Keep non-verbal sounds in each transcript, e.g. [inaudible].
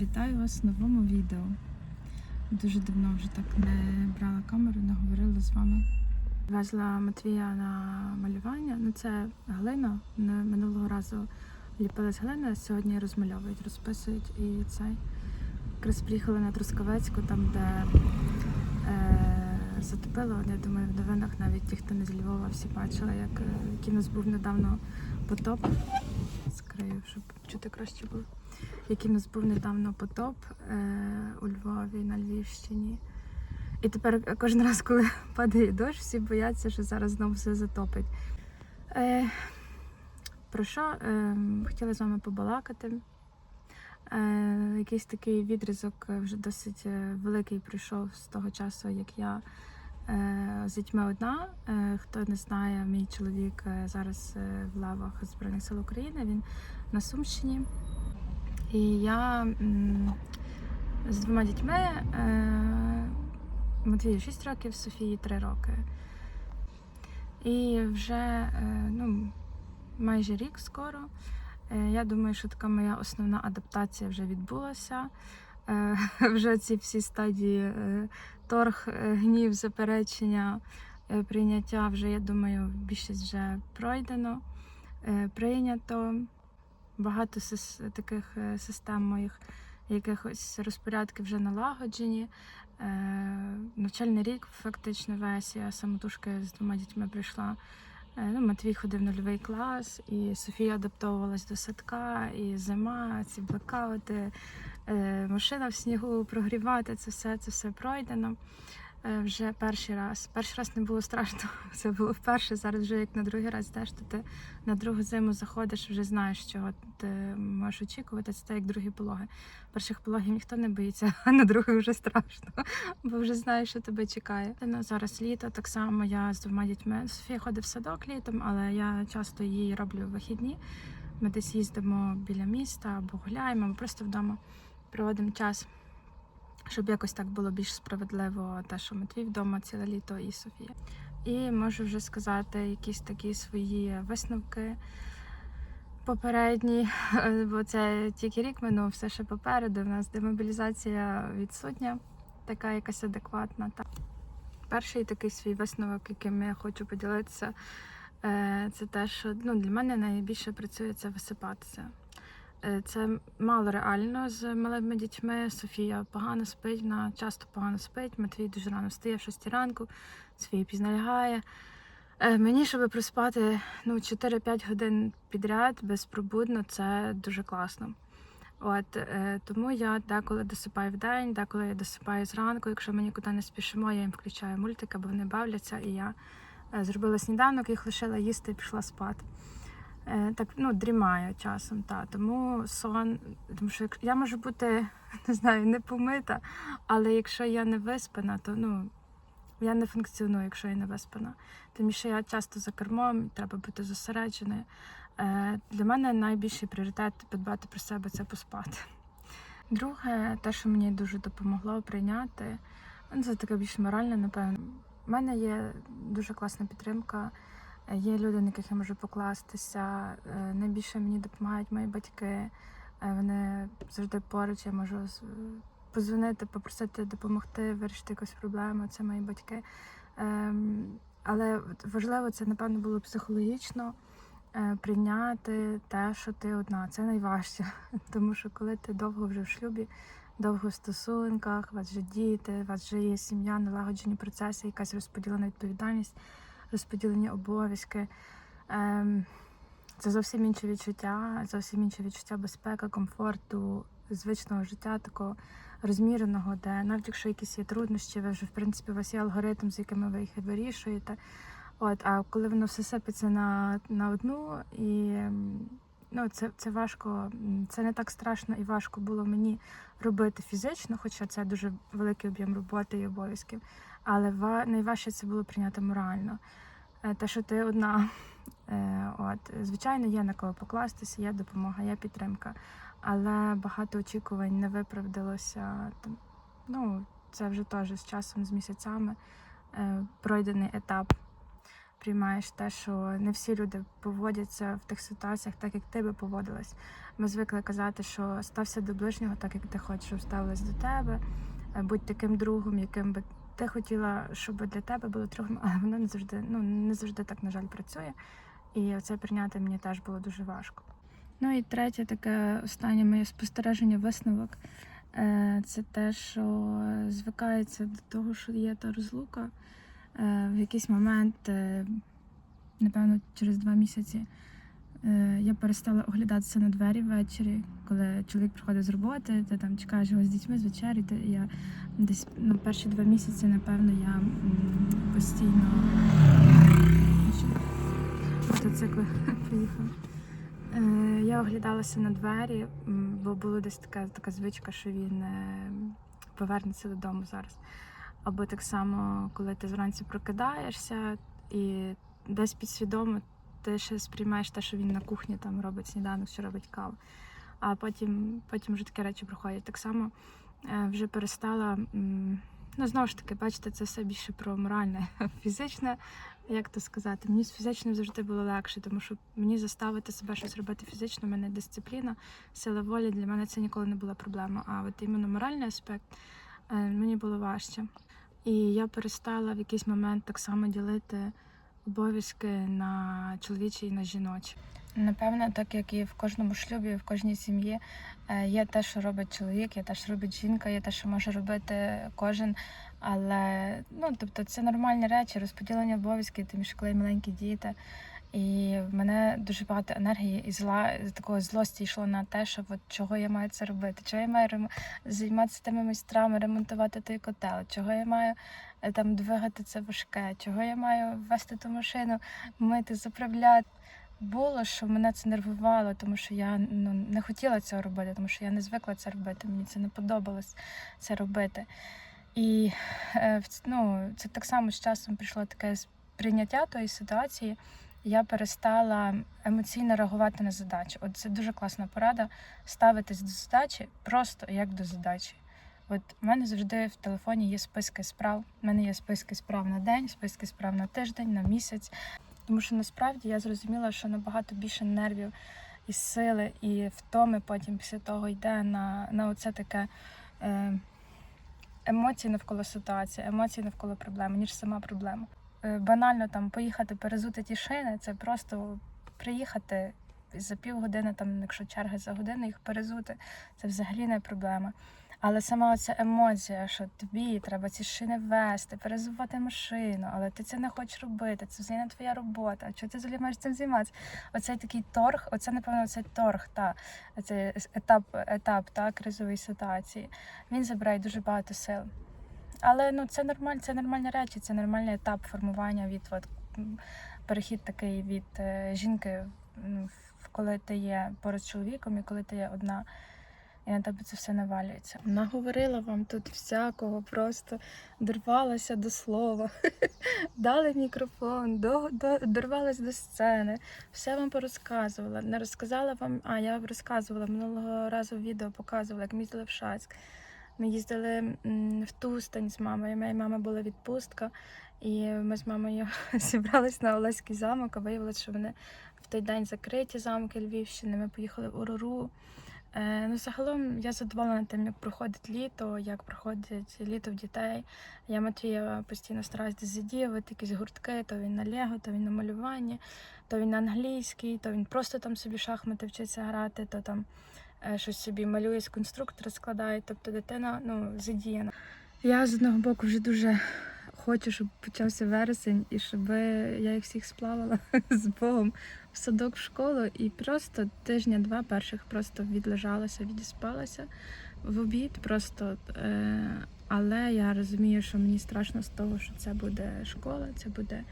Вітаю вас в новому відео. Дуже давно вже так не брала камеру, не говорила з вами. Везла Матвія на малювання. Ну це глина. Минулого разу ліпили з глини, сьогодні розмальовують, розписують і цей. Якраз приїхали на Трускавецьку, там, де е, затопило. Я думаю, в новинах навіть ті, хто не з Львова, всі бачили, як е, який нас був недавно потоп. Скрию, щоб чути краще було який нас був недавно потоп е, у Львові на Львівщині. І тепер кожен раз, коли [laughs] падає дощ, всі бояться, що зараз знову все затопить. Е, про що е, хотіла з вами побалакати? Е, якийсь такий відрізок е, вже досить е, великий прийшов з того часу, як я е, з дітьми одна. Хто не знає, мій чоловік зараз в лавах Збройних сил України. Він на Сумщині. І я з двома дітьми е, Матвію 6 років, Софії 3 роки. І вже е, ну, майже рік скоро. Е, я думаю, що така моя основна адаптація вже відбулася. [laughs] Вже ці всі стадії торг, гнів, заперечення, прийняття вже, я думаю, більшість вже пройдено, прийнято багато таких е, систем моїх якихось розпорядків вже налагоджені. Е, Навчальний рік фактично весь. Я самотужки з двома дітьми прийшла. Е, Ну, Матвій ходив в нульовий клас, і Софія адаптовувалась до садка, і зима, ці блекаути, машина в снігу прогрівати, це все, це все пройдено. Е, Вже перший раз. Перший раз не було страшно. [laughs] Це було вперше. Зараз вже як на другий раз теж то ти на другу зиму заходиш, вже знаєш, чого ти можеш очікувати. Це так, як другі пологи. Перших пологів ніхто не боїться, [laughs] а на других вже страшно, [laughs] бо вже знаєш, що тебе чекає. Ну, зараз літо, так само я з двома дітьми. Софія ходить в садок літом, але я часто її роблю в вихідні. Ми десь їздимо біля міста або гуляємо, або просто вдома проводимо час. Щоб якось так було більш справедливо, те, що Матвій вдома ціле літо і Софія. І можу вже сказати якісь такі свої висновки попередні, [laughs] бо це тільки рік минув, все ще попереду. У нас демобілізація відсутня, така якась адекватна. Перший такий свій висновок, яким я хочу поділитися, е, це те, що ну, для мене найбільше працює це висипатися. Е, Це мало реально з малими дітьми. Софія погано спить, вона часто погано спить. Матвій дуже рано встає в 6 ранку, Софія пізно лягає. Е, Мені, щоб проспати ну, 4-5 годин підряд безпробудно, це дуже класно. От е, тому я деколи досипаю в день, деколи я досипаю зранку. Якщо ми нікуди не спішимо, я їм включаю мультики, бо вони бавляться, і я зробила сніданок, їх лишила їсти і пішла спати. Е, так ну, дрімаю часом, та тому сон, тому що я можу бути [laughs] не знаю, не помита, але якщо я не виспана, то ну я не функціоную, якщо я не виспана. Тому що я часто за кермом, треба бути зосередженою. Е, Для мене найбільший пріоритет подбати про себе це поспати. Друге, те, що мені дуже допомогло прийняти, ну, це таке більш моральне, напевно. У мене є дуже класна підтримка. Е, Є люди, на яких я можу покластися. Е, Найбільше мені допомагають мої батьки. Е, Вони завжди поруч, я можу з- позвонити, попросити допомогти вирішити якусь проблему. Це мої батьки. Ем, Але важливо це, напевно, було психологічно е, прийняти те, що ти одна. Це найважче. [laughs] Тому що коли ти довго вже в шлюбі, довго в стосунках, у вас вже діти, у вас вже є сім'я, налагоджені процеси, якась розподілена відповідальність, розподілені обов'язки. Ем, Це зовсім інше відчуття, зовсім інше відчуття безпеки, комфорту, звичного життя, такого розміреного, де навіть якщо якісь є труднощі, ви вже в принципі у вас є алгоритм, з якими ви їх вирішуєте. От, а коли воно все сипеться на, на одну, і ем, ну, це, це важко, це не так страшно і важко було мені робити фізично, хоча це дуже великий об'єм роботи і обов'язків. Але ва- найважче це було прийняти морально. Е, Те, що ти одна. [laughs] Е, От, звичайно, є на кого покластися, є допомога, є підтримка, але багато очікувань не виправдалося. Ну, це вже теж з часом, з місяцями е, пройдений етап. сприймаєш те, що не всі люди поводяться в тих ситуаціях так, як ти би поводилась. Ми звикли казати, що стався до ближнього так, як ти хочеш, щоб ставились до тебе, будь таким другом, яким би ти хотіла, щоб для тебе було другом, [laughs] але воно не завжди, ну не завжди так, на жаль, працює. І це прийняти мені теж було дуже важко. Ну і третє, таке останнє моє спостереження, висновок. Е, Це те, що звикається до того, що є та розлука. Е, В якийсь момент, е, напевно, через два місяці, я перестала оглядатися на двері ввечері, коли чоловік приходить з роботи, ти там чекаєш його з дітьми з вечері. Ти, я десь ну, перші два місяці, напевно, я постійно мотоцикли [laughs] приїхали. Е, Я оглядалася на двері, бо була десь така, така звичка, що він е, повернеться додому зараз. Або так само, коли ти зранці прокидаєшся і десь підсвідомо ти ще сприймаєш те, що він на кухні там робить сніданок чи робить каву. А потім, потім вже такі речі проходять. Так само е, вже перестала. Ну, знову ж таки, бачите, це все більше про моральне, [laughs] фізичне, як то сказати. Мені з фізичним завжди було легше, тому що мені заставити себе щось робити фізично, в мене дисципліна, сила волі для мене це ніколи не була проблема. А от іменно моральний аспект е, мені було важче. І я перестала в якийсь момент так само ділити обов'язки на чоловічі і на жіночі. Напевно, так як і в кожному шлюбі, в кожній сім'ї е, є те, що робить чоловік, є те, що робить жінка, є те, що може робити кожен. Але ну, тобто, це нормальні речі, розподілення обов'язків, тим що коли маленькі діти. І в мене дуже багато енергії і зла такої злості йшло на те, що от чого я маю це робити, чого я маю рем... займатися тими майстрами, ремонтувати той котел, чого я маю е, там двигати це важке, чого я маю вести ту машину, мити, заправляти. Було, що мене це нервувало, тому що я ну, не хотіла цього робити, тому що я не звикла це робити. Мені це не подобалось це робити. І е, ну, це так само з часом прийшло таке сприйняття тої ситуації. Я перестала емоційно реагувати на задачу. От це дуже класна порада ставитись до задачі просто як до задачі. От в мене завжди в телефоні є списки справ. У мене є списки справ на день, списки справ на тиждень, на місяць. Тому що насправді я зрозуміла, що набагато більше нервів і сили, і втоми потім після того йде на, на оце таке е, емоції навколо ситуації, емоції навколо проблеми, ніж сама проблема. Е, банально там поїхати перезути ті шини, це просто приїхати за півгодини, там, якщо черги за годину їх перезути, це взагалі не проблема. Але сама оця емоція, що тобі треба ці шини вести, перезувати машину, але ти це не хочеш робити, це взагалі не твоя робота. Чого ти взагалі маєш цим займатися? Оцей такий торг, оце, напевно, цей торг, та цей етап, етап та, кризової ситуації. Він забирає дуже багато сил. Але ну це нормаль, це нормальні речі, це нормальний етап формування від от, перехід такий від е, жінки, коли ти є поруч чоловіком і коли ти є одна. І на тебе це все навалюється. Наговорила вам тут всякого, просто дорвалася до слова, [laughs] дали мікрофон, до, до, дорвалась до сцени, все вам порозказувала. Не розказала вам, а я вам розказувала минулого разу відео показувала, як ми їздили в Шацьк. Ми їздили в Тустань з мамою. Моя мама була відпустка, і ми з мамою [laughs] зібрались на Олеський замок, а виявилося, що вони в той день закриті замки Львівщини. Ми поїхали в Урору. Е, ну, загалом я задоволена тим, як проходить літо, як проходить літо в дітей. Я Матвія постійно стараюся десь задіювати якісь гуртки, то він на Лего, то він на малюванні, то він на англійський, то він просто там собі шахмати вчиться грати, то там щось собі малює з конструктора, складає. Тобто дитина ну, задіяна. Я з одного боку вже дуже хочу, щоб почався вересень і щоб я їх всіх сплавала [laughs] з Богом в садок в школу і просто тижня-два перших просто відлежалася, відіспалася в обід. Просто е, але я розумію, що мені страшно з того, що це буде школа, це буде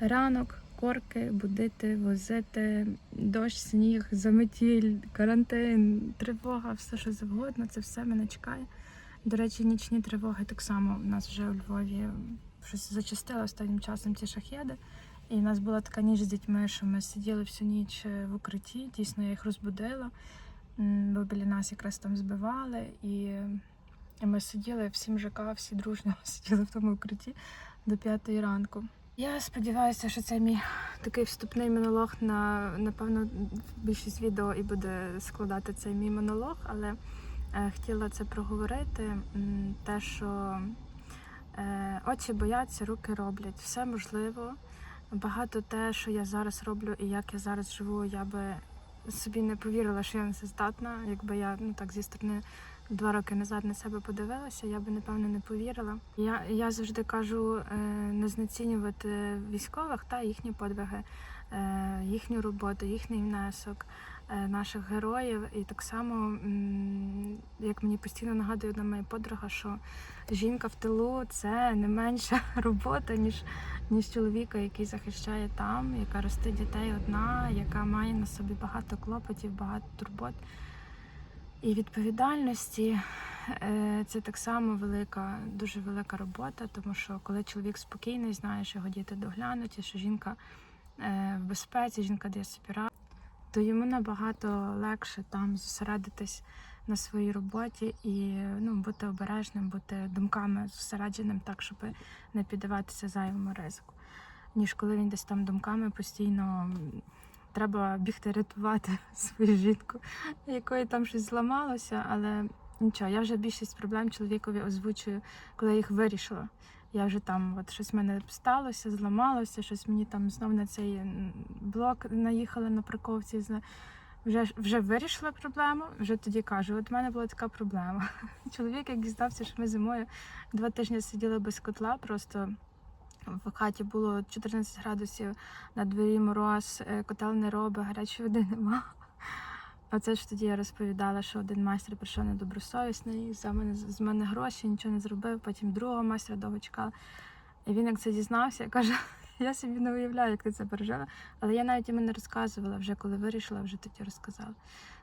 ранок, корки, будити, возити, дощ, сніг, заметіль, карантин, тривога, все що завгодно. Це все мене чекає. До речі, нічні тривоги так само у нас вже у Львові щось зачастило останнім часом ці шахеди. І в нас була така ніч з дітьми, що ми сиділи всю ніч е, в укритті. Дійсно, я їх розбудила, бо біля нас якраз там збивали. І, ми сиділи всім ЖК, всі дружньо [laughs] сиділи в тому укритті до п'ятої ранку. Я сподіваюся, що це мій такий вступний монолог на напевно більшість відео і буде складати цей мій монолог, але е, хотіла це проговорити. Те, що е, очі бояться, руки роблять. Все можливо. Багато те, що я зараз роблю і як я зараз живу, я би собі не повірила, що я на це здатна. Якби я ну так зі сторони два роки назад на себе подивилася, я би напевно не повірила. Я, я завжди кажу е, не знецінювати військових та їхні подвиги, е, їхню роботу, їхній внесок, е, наших героїв. І так само, як мені постійно нагадує одна моя подруга, що жінка в тилу це не менша [laughs] робота, ніж, ніж чоловіка, який захищає там, яка росте дітей одна, яка має на собі багато клопотів, багато турбот. І відповідальності. Е, це так само велика, дуже велика робота, тому що коли чоловік спокійний, знає, що його діти доглянуті, що жінка е, в безпеці, жінка дає собі раду, то йому набагато легше там зосередитись на своїй роботі і ну, бути обережним, бути думками зосередженим так, щоб не піддаватися зайвому ризику, ніж коли він десь там думками постійно треба бігти рятувати [laughs] свою жінку якої там щось зламалося, але нічого, я вже більшість проблем чоловікові озвучую, коли я їх вирішила. Я вже там, от щось в мене сталося, зламалося, щось мені там знов на цей блок наїхали на парковці. Вже, вже вирішила проблему, вже тоді кажу, от в мене була така проблема. [laughs] Чоловік, як дізнався, що ми зимою два тижні сиділи без котла, просто в хаті було 14 градусів, на дворі мороз, е, котел не робить, гарячої води нема. Оце ж тоді я розповідала, що один майстер прийшов недобросовісний, за мене з мене гроші, нічого не зробив. Потім другого майстра довго чекала. І він як це дізнався, каже: [laughs] я собі не уявляю, як ти це пережила. Але я навіть йому не розказувала вже, коли вирішила, вже тоді розказала.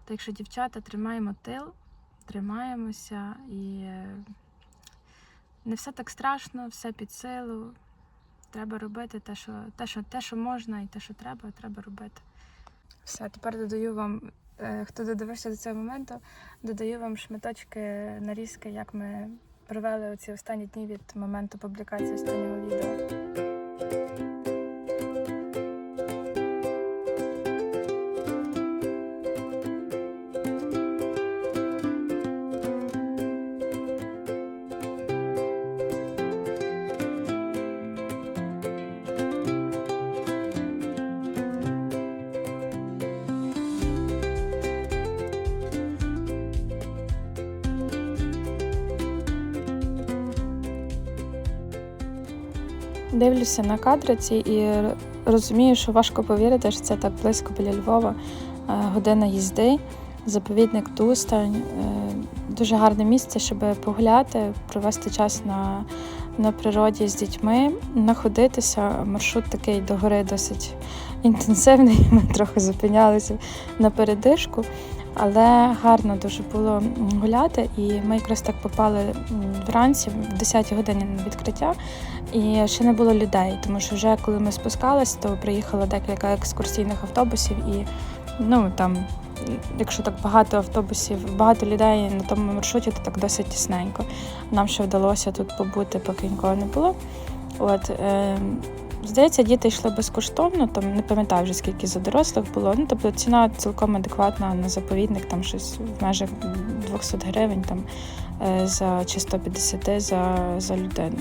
Так що, дівчата, тримаємо тил, тримаємося і е, не все так страшно, все під силу. Треба робити те, що, те, що, те, що можна, і те, що треба, треба робити. Все, тепер додаю вам, е, хто додивився до цього моменту, додаю вам шматочки нарізки, як ми провели оці останні дні від моменту публікації останнього відео. Дивлюся на кадри ці і розумію, що важко повірити, що це так близько біля Львова. Е, Година їзди, заповідник Тустань. Е, Дуже гарне місце, щоб погуляти, провести час на, на природі з дітьми, находитися. Маршрут такий до гори досить інтенсивний. [laughs] Ми трохи зупинялися на передишку. Але гарно дуже було гуляти, і ми якраз так попали вранці, в 10 годині на відкриття, і ще не було людей, тому що вже коли ми спускались, то приїхало декілька екскурсійних автобусів, і ну там, якщо так багато автобусів, багато людей на тому маршруті, то так досить тісненько. Нам ще вдалося тут побути, поки нікого не було. От, е, Здається, діти йшли безкоштовно, там не пам'ятаю вже скільки за дорослих було. Ну, тобто ціна цілком адекватна на заповідник, там щось в межах 200 гривень там, е, за чи 150 за, за людину.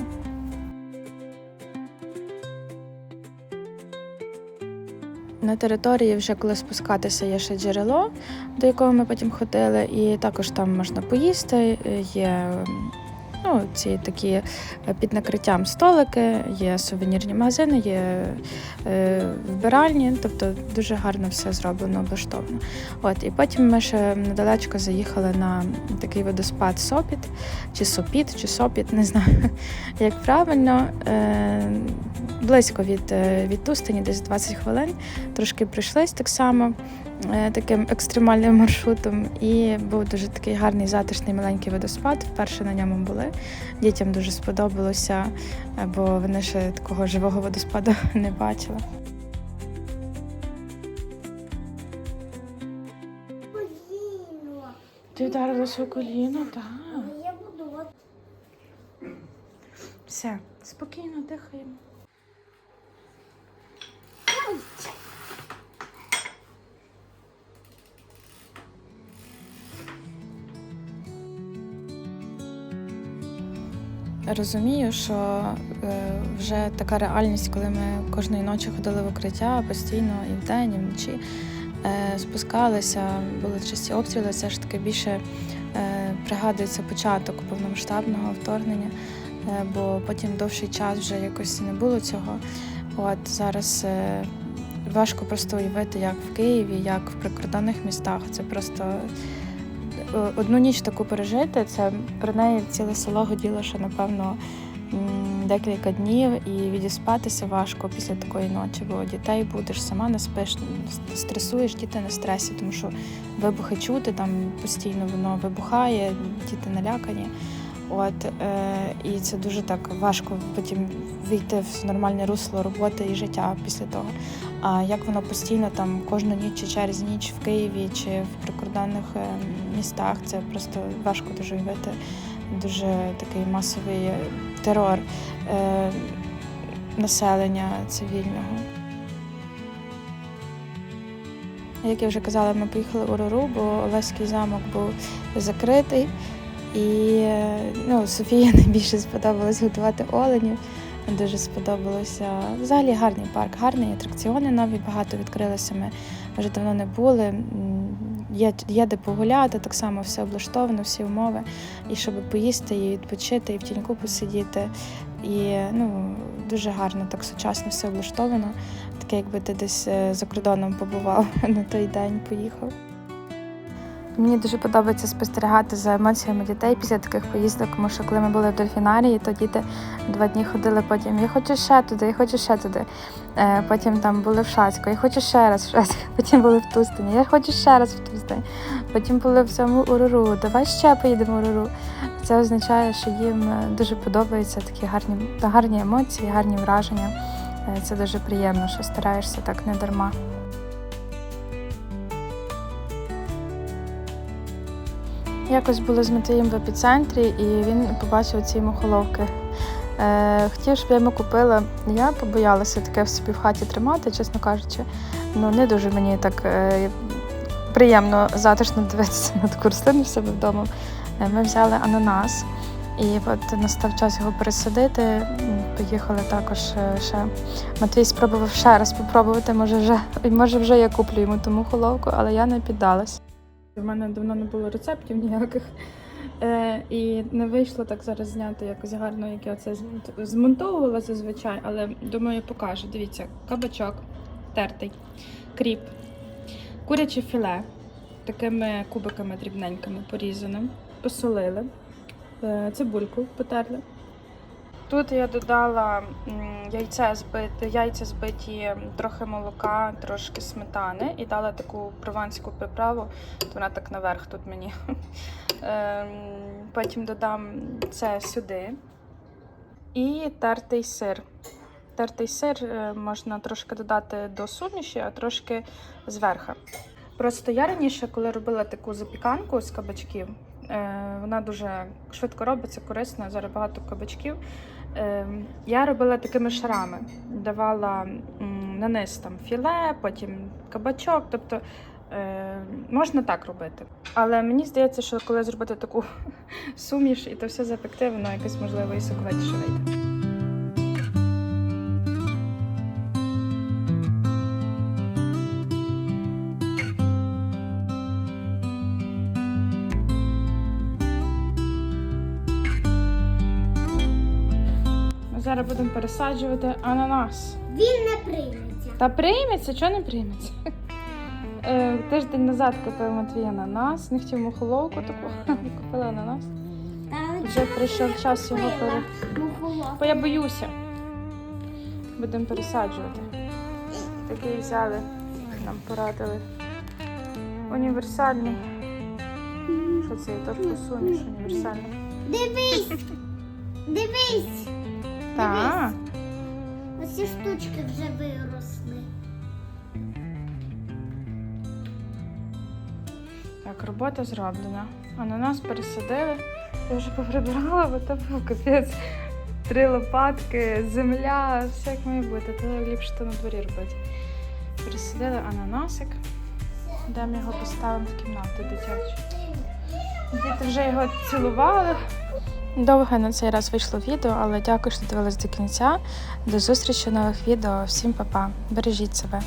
На території, вже коли спускатися, є ще джерело, до якого ми потім ходили, і також там можна поїсти. Є ну, ці такі е, під накриттям столики, є сувенірні магазини, є е, вбиральні, тобто дуже гарно все зроблено, облаштовано. От, і потім ми ще недалечко заїхали на такий водоспад Сопіт, чи Сопіт, чи Сопіт, не знаю, [laughs] як правильно. Е, близько від, е, від Тустані, десь 20 хвилин. Трошки прийшлись так само таким екстремальним маршрутом. І був дуже такий гарний затишний маленький водоспад. Вперше на ньому були. Дітям дуже сподобалося, е, бо вони ще такого живого водоспаду [laughs] не бачили. Ти вдарилася у коліно, так. Я буду Все, спокійно дихаємо. Розумію, що е, вже така реальність, коли ми кожної ночі ходили в укриття постійно і вдень, і вночі е, спускалися, були часті обстріли, все ж таки більше е, пригадується початок повномасштабного вторгнення, бо потім довший час вже якось не було цього. От зараз важко просто уявити, як в Києві, як в прикордонних містах. Це просто одну ніч таку пережити. Це про неї ціле село годіло, що напевно декілька днів і відіспатися важко після такої ночі, бо дітей будеш сама не спиш, стресуєш, діти на стресі, тому що вибухи чути, там постійно воно вибухає, діти налякані. От е, і це дуже так важко потім війти в нормальне русло роботи і життя після того. А як воно постійно там кожну ніч чи через ніч в Києві чи в прикордонних е, містах, це просто важко дуже уявити. Дуже такий масовий е, терор е, населення цивільного. Як я вже казала, ми поїхали у Руру, бо Олеський замок був закритий. І ну, Софії [laughs] найбільше сподобалось готувати оленів. Дуже сподобалося. Взагалі гарний парк, гарні атракціони нові, багато відкрилося. Ми вже давно не були. Є, є де погуляти, так само все облаштовано, всі умови. І щоб поїсти, і відпочити, і в тіньку посидіти. І ну, дуже гарно, так сучасно все облаштовано. Таке, якби ти десь е, за кордоном побував [laughs] на той день, поїхав. Мені дуже подобається спостерігати за емоціями дітей після таких поїздок, тому що коли ми були в дельфінарії, то діти два дні ходили потім. Я хочу ще туди, я хочу ще туди. Е, Потім там були в Шацьку, [laughs] я хочу ще раз в Шацьку. Потім були в Тустані, я хочу ще раз в Тустань. Потім були в цьому Уруру. Давай ще поїдемо в Уруру. Це означає, що їм е, дуже подобаються такі гарні, гарні емоції, гарні враження. Е, Це дуже приємно, що стараєшся так не дарма. Якось були з Матвієм в епіцентрі, і він побачив ці мухоловки. Е, хотів, щоб я йому купила. Я побоялася таке в собі в хаті тримати, чесно кажучи. Ну, не дуже мені так е, приємно затишно дивитися на таку рослину в себе вдома. Е, Ми взяли ананас, і от настав час його пересадити. Поїхали також ще. Матвій спробував ще раз попробувати. Може, вже, може, вже я куплю йому ту мухоловку, але я не піддалась. У мене давно не було рецептів ніяких. Е, і не вийшло так зараз зняти якось гарно, як я це змонт- змонтовувала зазвичай, але думаю, покажу. Дивіться, кабачок тертий, кріп, куряче філе такими кубиками дрібненькими порізане, посолили, е, цибульку потерли. Тут я додала яйце збите, яйця збиті, трохи молока, трошки сметани і дала таку прованську приправу. Вона так наверх тут мені. [laughs] Ем, Потім додам це сюди. І тертий сир. Тертий сир е, можна трошки додати до суміші, а трошки зверху. Просто я раніше, коли робила таку запіканку з кабачків, е, вона дуже швидко робиться, корисна, зараз багато кабачків. Е, Я робила такими шарами. Давала наниз там філе, потім кабачок. Тобто е, можна так робити. Але мені здається, що коли зробити таку [laughs] суміш і то все запекти, воно якось можливо і соковитіше вийде. Зараз будемо пересаджувати ананас. Він не прийметься. Та прийметься, чого не прийметься? Е, Тиждень назад купив Матвій ананас, не хотів мухоловку таку, [laughs] купила ананас. Вже прийшов час його пере. Бо я боюся. Будемо пересаджувати. Такий взяли, нам порадили. Універсальний. Що це є? Торфосуміш універсальний. Дивись! Дивись! Так. Оці штучки вже виросли. Так, робота зроблена. Ананас пересадили. Я вже поприбирала, бо то був капець. Три лопатки, земля, все як має бути. То ліпше то на дворі робити. Присадили ананасик. Йдемо його поставимо в кімнату дитячу. Діти вже його цілували. Довге на цей раз вийшло відео, але дякую, що дивились до кінця. До зустрічі нових відео. Всім па-па. Бережіть себе.